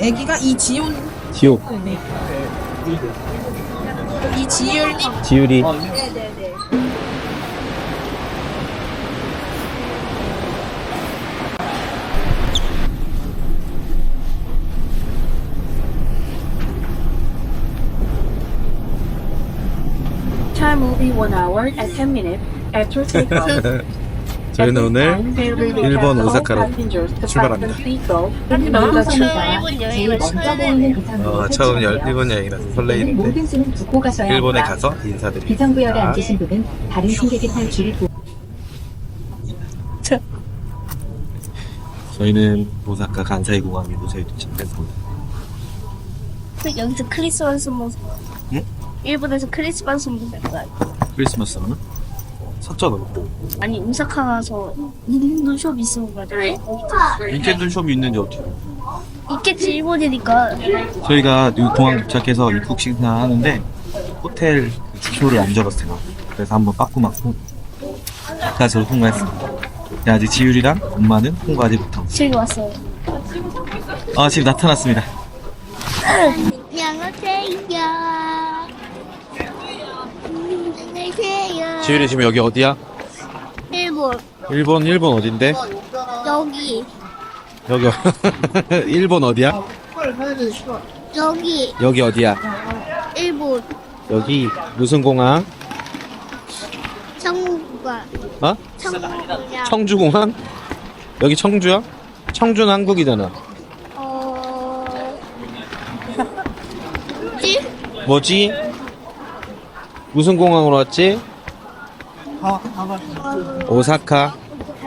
애기가 이지훈, 지옥 이지율님. 지율이 네네네. Time will be 1 hour and 10 minutes after takeoff. 저희는 오늘 일본 오사카로 출발합니다. 어, 처음 열, 일본 여행이라서 설레이는데 모든 수는 두고 가셔야 일본에. 가서 인사드립니다. 앉으신 분은 다른 도 저희는 오사카 간사이 공항에 무사히 도착했습니다. 그 여기서 크리스마스 모습. 응? 일본에서 크리스마스 모습. 크리스마스는 샀잖아. 아니 오사카 가서 닌텐도 숍 있으면 가지고 닌텐도 숍이 있는지 어떻게? 있겠지 일본이니까. 저희가 이 공항 도착해서 입국 식사하는데 호텔 주소를 안 적었어요. 그래서 한번 빠꾸 맞고 가서 통과했습니다. 근데 아직 지율이랑 엄마는 통과하지 못하고. 저기 왔어요. 아 지금 나타났습니다. 안녕하세요. 안녕하세요. 지율이 지금 여기 어디야? 일본 일본 일본 어딘데? 여기 여기 일본 어디야? 여기 여기 어디야? 일본 여기 무슨 공항? 청구가 어? 청구야. 청주 공항? 여기 청주야? 청주는 한국이잖아. 어. 뭐지? 뭐지? 무슨 공항으로 왔지? 오사카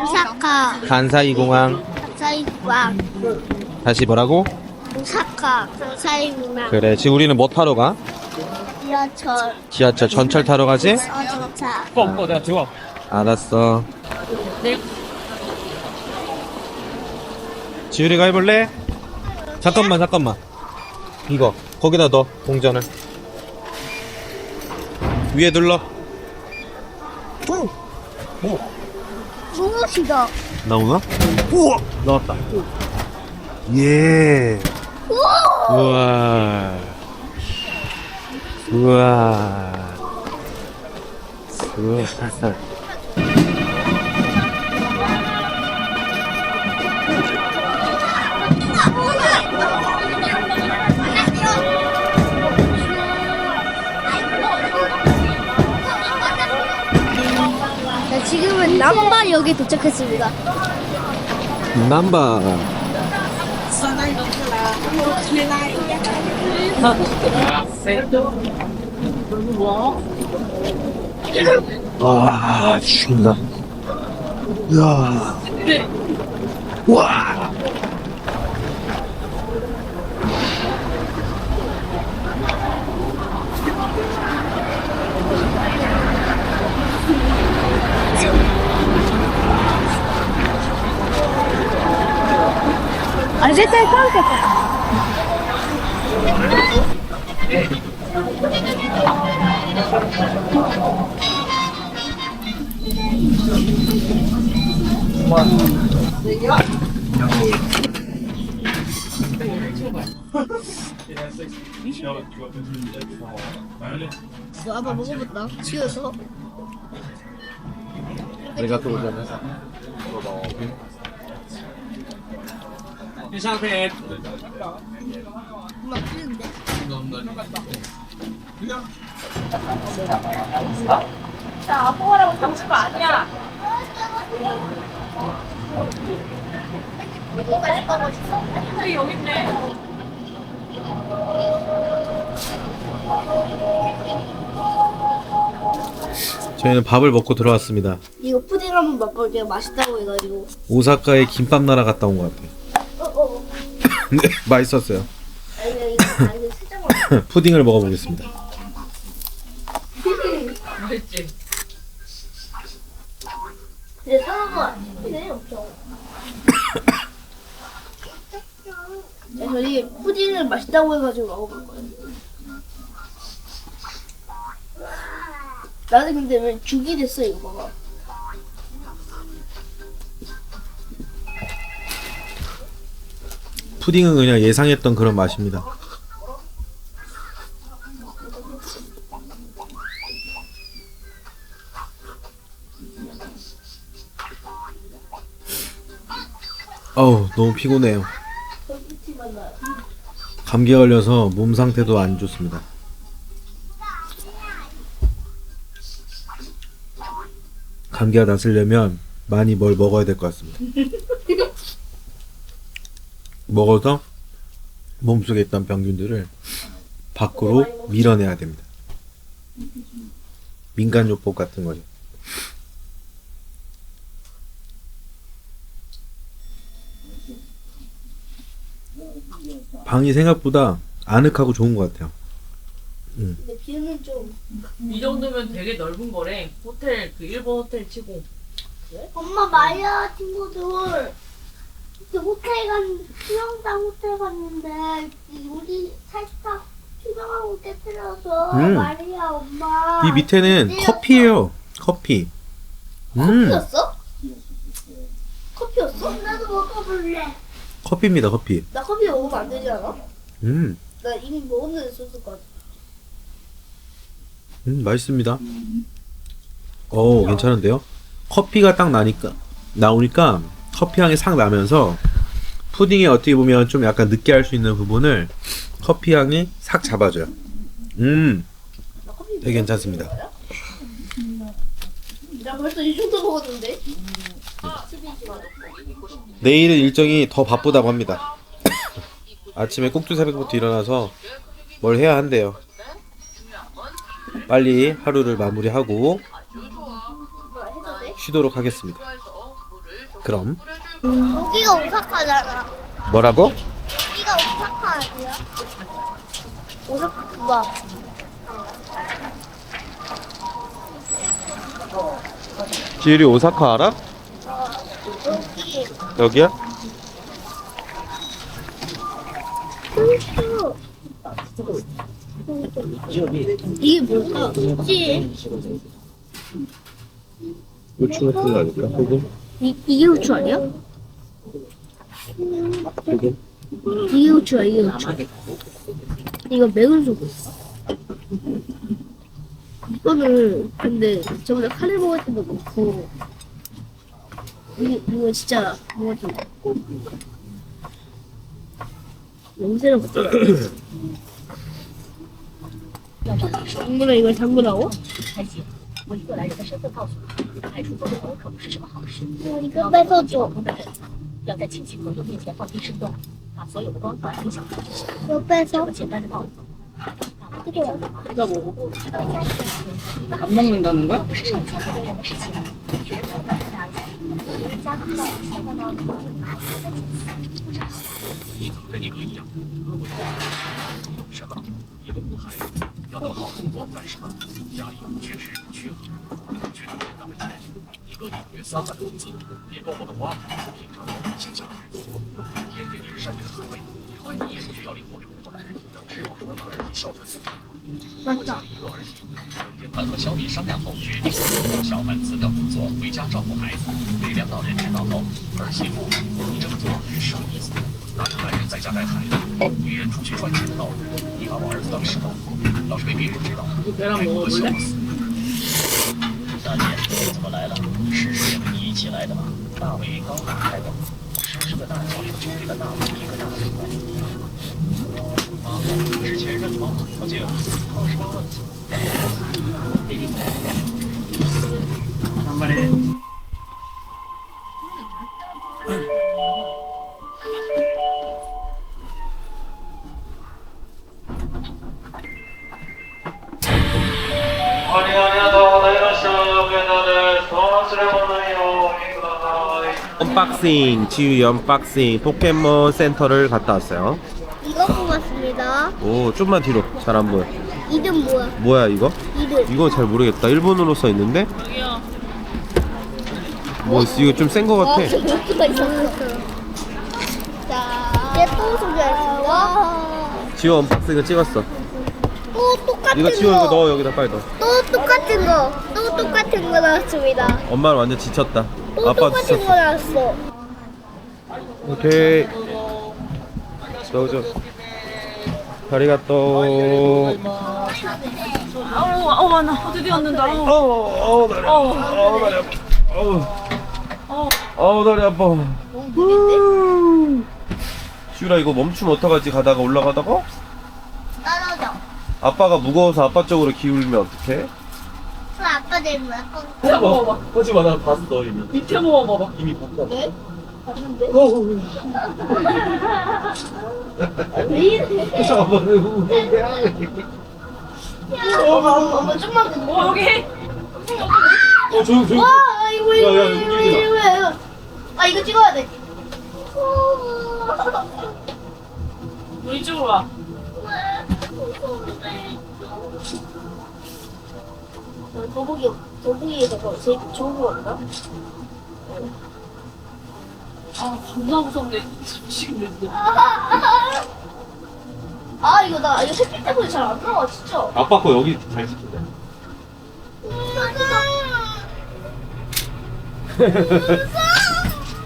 오사카 간사이 공항. 사이와 다시 뭐라고? 오사카 사이구나. 그래. 지금 우리는 뭐 타러 가? 지하철 지하철 전철 타러 가지? 어진차. 알았어. 지율이가 해볼래? 잠깐만, 잠깐만. 이거 거기다 넣어 동전을. 위에 눌러. 무엇이다? 나오나? 우와! 나왔다. 예. 우와. 우와. 우와, 살살. 남바 역에 도착했습니다. 남바. 와, 죽인다. 이야. 와. 絶対韓国そありがとうございます。 지어서. 내가 또 오잖아. 엄마 끓는데. 저희는 밥을 먹고 들어왔습니다. 이거 푸딩 한번 맛볼게요. 맛있다고 해가지고. 오사카에 김밥 나라 갔다 온 것 같아요. 네, 맛있었어요. 푸딩을 먹어보겠습니다. 근데 사과가 없어. 네, 저희 푸딩을 맛있다고 해가지고 먹어볼 거예요. 나는 근데 왜 죽이 됐어 이거 봐봐. 푸딩은 그냥 예상했던 그런 맛입니다. 어우 너무 피곤해요. 감기 걸려서 몸 상태도 안 좋습니다. 감기가 낫으려면 많이 뭘 먹어야 될 것 같습니다. 먹어서 몸속에 있던 병균들을 밖으로 밀어내야 됩니다. 민간요법 같은 거죠. 방이 생각보다 아늑하고 좋은 것 같아요. 근데 비는 좀. 이 정도면 되게 넓은 거래. 호텔 그 일본 호텔 치고. 엄마 말이야 친구들. 호텔 간 수영장 호텔 갔는데 우리 살짝 수영하고 깨뜨려서 음. 말이야 엄마. 이 밑에는 커피예요. 커피. 음, 커피였어? 커피였어? 나도 먹어볼래. 커피입니다. 커피. 나 커피 먹으면 안 되지 않아? 음, 나 이미 먹었는데 소스 까지 음 맛있습니다. 오, 괜찮은데요? 커피가 딱 나니까 나오니까 커피 향이 싹 나면서 푸딩에 어떻게 보면 좀 약간 느끼할 수 있는 부분을 커피 향이 싹 잡아줘요. 음, 되게 괜찮습니다. 나 벌써 이 정도 먹었는데? 내일은 일정이 더 바쁘다고 합니다. 아침에 꼭두 새벽부터 일어나서 뭘 해야 한대요. 빨리 하루를 마무리하고 뭐? 쉬도록 하겠습니다. 그럼 여기가 오사카잖아. 뭐라고? 여기가 오사카 아니야? 오사카 뭐? 지율이 오사카 알아? 여기. 여기야? 이게? 찌. 요추 같은 거 아닐까? 소금? 이게 우추 아니야? 이게? 우추야 이게 후추. 이거 매운 소금. 이거는 근데 저번에 카레 먹을 때도 먹고 이, 이거 진짜 먹을 때 먹고. 냄새를 맡아. 정문에 이걸 담그라고? 다시 뭐 이거 날짜 셔터 파우스 派出所的门可不是什么好事。 이거 뺏어줘. 要在亲戚朋友面前放低身段，把所有的光环分享给知识。 이거 这 뺏어. 么简单的道理， 이거 내가 먹어. 안 먹는다는 거야? 不是上 要那么好工作干什么？家里又确实缺钱，我却能挣那么钱，一个月三万的工资也够我们花。平常勤俭节约，每天坚持锻炼身体，喜你也动，需要灵活的，我儿子能吃苦，能干，而且孝顺。我家里一个儿媳妇，小凡和小米商量后决定，小凡辞掉工作回家照顾孩子。被两老人知道后，儿媳妇，你这么做是什么意思？哪有男人在家带孩子，女人出去赚钱的道理？把我儿子当石头老是被别人知道了别让笑死大姐你怎么来了是谁跟你一起来的吗大伟刚打开的是个大姐就给了大伟一个大嘴巴妈之前让你帮忙二十八万 언박싱, 지유 언박싱 포켓몬 센터를 갔다 왔어요. 이거 뽑았습니다. 오, 좀만 뒤로. 잘 안 보여. 이름 뭐야? 뭐야 이거? 이름. 이거 잘 모르겠다. 일본어로 써 있는데? 여기요. 뭐 이거 좀 센 거 같아. 수가 있었어. 자, 이제 또 소개하겠습니다. 지유 언박싱을 찍었어. 또 똑같은 이거 거. 이거 넣어 여기다 빨리 넣어. 또 똑같은 거. 또 똑같은 거 나왔습니다. 엄마는 완전 지쳤다. 또 아빠 똑같은 거 지쳤어. 나왔어. 오케이. 너저 아리가또 아우 아우 나 드디어 얻는다. 아우. 어우 어우 다리 아파 어우 다리 아파 어우 어우 다리 아파 슈라 이거 멈추면 어떡하지 가다가 올라가다가 떨어져. 아빠가 무거워서 아빠 쪽으로 기울면 어떡해? 그 아빠 내일 뭐야? 밑에 먹어봐. 하지마 나 봤어 이미 밑에 먹어봐봐. 이미 봤다 네? 왜 이래 아빠는 엄마, 엄마 좀만 더. 어 여기. 어 조용 조용 와, 이거. 아 찍어야 돼. 너 이쪽으로 와. 도복이 도복이에서 제일 좋은 거 같다. 아 겁나 무섭네. 지금 왜아 이거 나 이거 색깔 때문에 잘안 나와 진짜. 아빠 거 여기 잘 찍힌다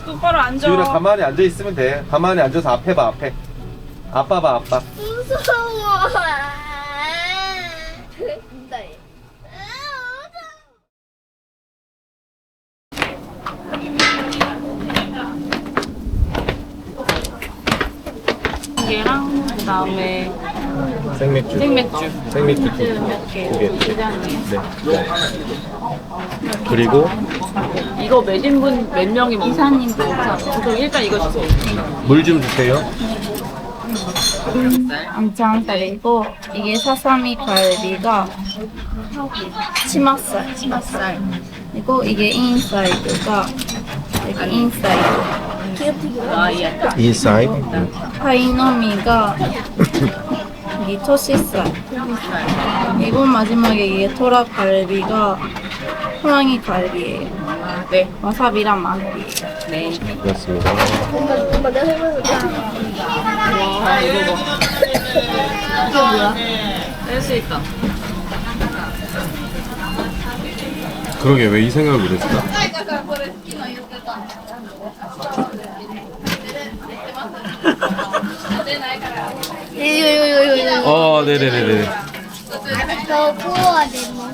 똑바로 앉아. 지훈아 가만히 앉아 있으면 돼 가만히 앉아서 앞에 봐 앞에 아빠 봐 아빠 무서워. 진짜. 개랑 그다음에 생맥주 생맥주. 생맥주 두 개. 두 개. 네. 네. 그리고 이거 몇 인 분 몇 명이 먹 이사님 그럼 일단 이거 주세요. 물 좀 주세요. 안창살이고 이게 사사미 갈비가 치맛살, 치맛살. 그리고 이게 인사이드가 여기 인사이드. 인사이드. 파이노미가 여기 토시살. 그리고 마지막에 이게 토라 갈비가 호랑이 갈비예요. 네. 와사비랑 마늘이에요. 네. 그렇습니다. 와 이거 뭐. 이게 뭐야? 뺄수 있다. 그러게 왜 이 생각을 못했을까? 이거 이거 이거 이거. 어, 네네네네. 더 구워야 돼. 뭐.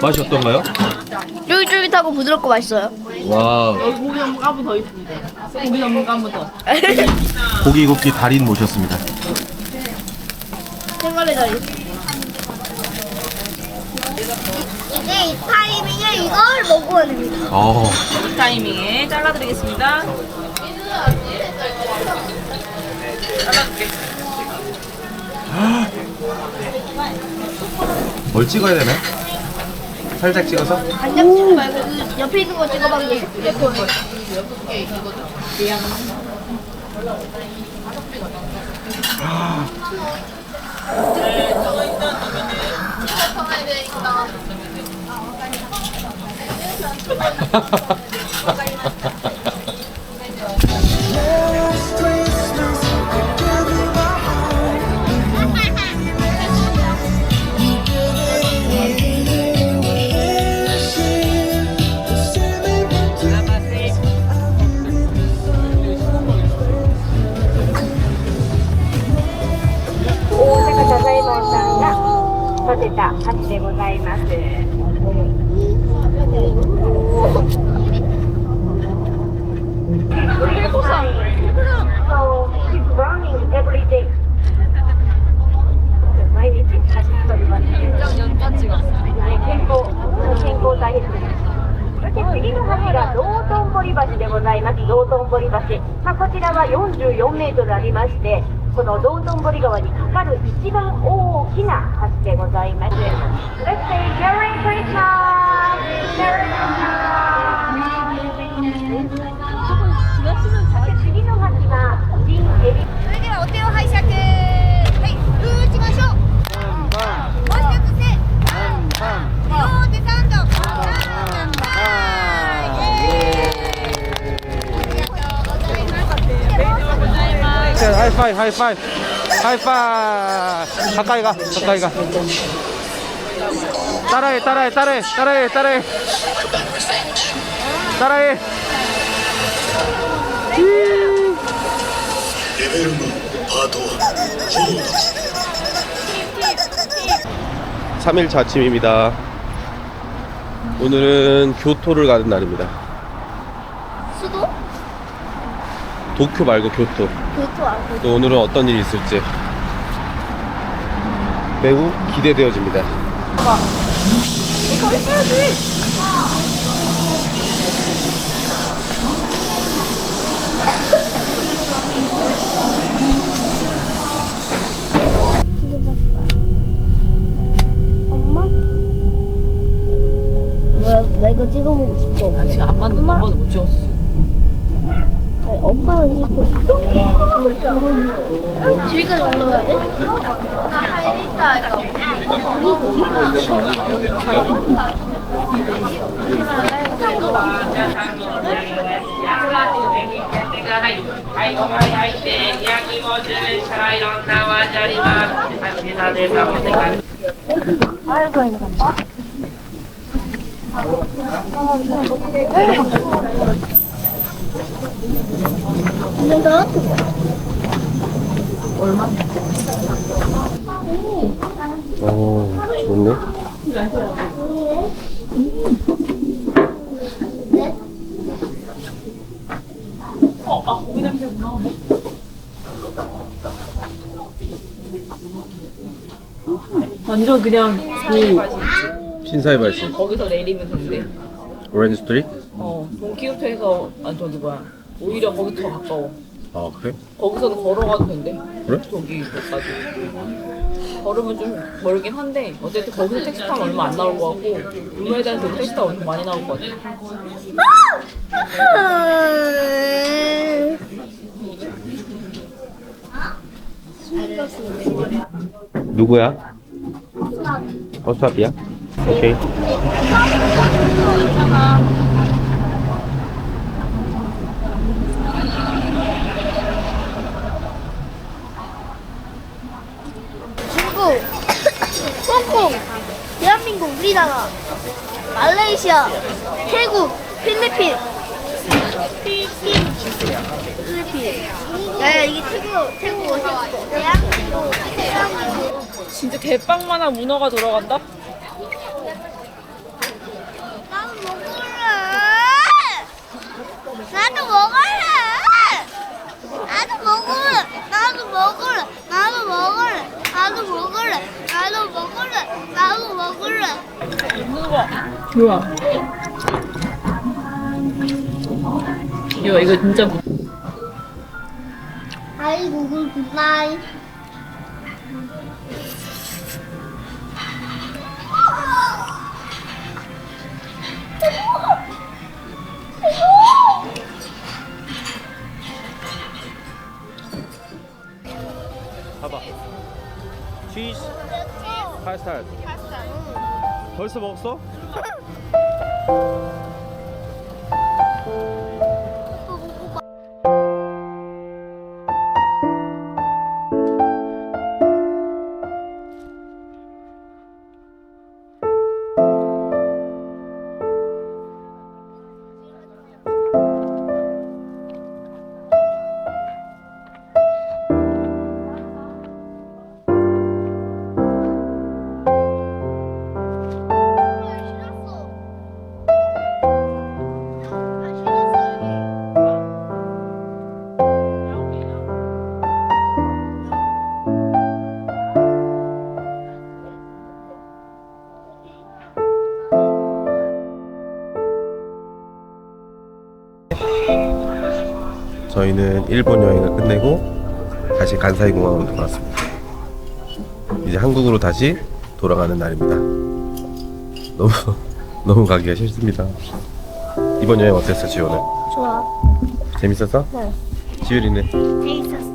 맛이 어떤가요? 쫄깃쫄깃하고 부드럽고 맛있어요. 와. 고기 전문가부 더 있습니다. 고기 전문가부 더. 고기 굽기 달인 모셨습니다. 생각의 다리. 이게 이 타이밍에 이걸 먹어야 됩니다. 어. 이 타이밍에 잘라드리겠습니다. 잘라줄게. 뭘 찍어야 되나? 살짝 찍어서? 간장 찍지 말고 그 옆에 있는 거 찍어봐. Okay. メートルありまして、この道頓堀川にかかる一番大きな橋でございます。 하이파이, 하이파이. 하이파이. 가까이 가, 가까이 가. 따라해, 따라해, 따라해, 따라해, 따라해. 따라해. 삼일차 아침입니다. 오늘은 교토를 가는 날입니다. 수도? 도쿄 말고 교토. 교토 안또 오늘은 어떤 일이 있을지 매우 기대되어집니다. 엄마? 뭐야, 나 이거 찍어보고 싶어. 아, 지금 안 맞는 엄마도 못 찍었어. 엄마 언니 즐겨 놀러 가야 돼? 아이고 이거 봐. 나 오, 좋네. 완전 그냥 그 신사의 발신. 거기서 내리면 된대. 오렌지 스트릿? 어, 동키호테에서 아 저기 뭐야. 오히려 거기 더 가까워. 아, 그래? 거기서는 걸어가도 된대. 그래? 저기까지. 걸으면 좀 멀긴 한데 어쨌든 거기서 택시 타면 얼마 안 나올 것 같고 우메다에서 택시 타면 엄청 많이 나올 것 같아. 누구야? 어수압이야? 오케이. 중국, 홍콩, 대한민국, 우리나라, 말레이시아, 태국, 필리핀. 필리핀. 필리핀. 야, 이게 태국, 태국 어디였어? 대한민국, 대한민국. 진짜 대빵만한 문어가 들어간다? 나도 먹을래. 나도 먹을래. 나도 먹을래. 나도 먹을래. 나도 먹을래. 나도 먹을래. 나도 먹을래. 나도 먹을래. 이거 이거 진짜 구글 굿나잇. 카스타드. 응. 벌써 먹었어? 저희는 일본 여행을 끝내고 다시 간사이 공항으로 돌아왔습니다. 이제 한국으로 다시 돌아가는 날입니다. 너무 너무 가기가 싫습니다. 이번 여행 어땠어, 지호는? 좋아. 재밌었어? 네. 지율이는 재밌었어. 재밌었어?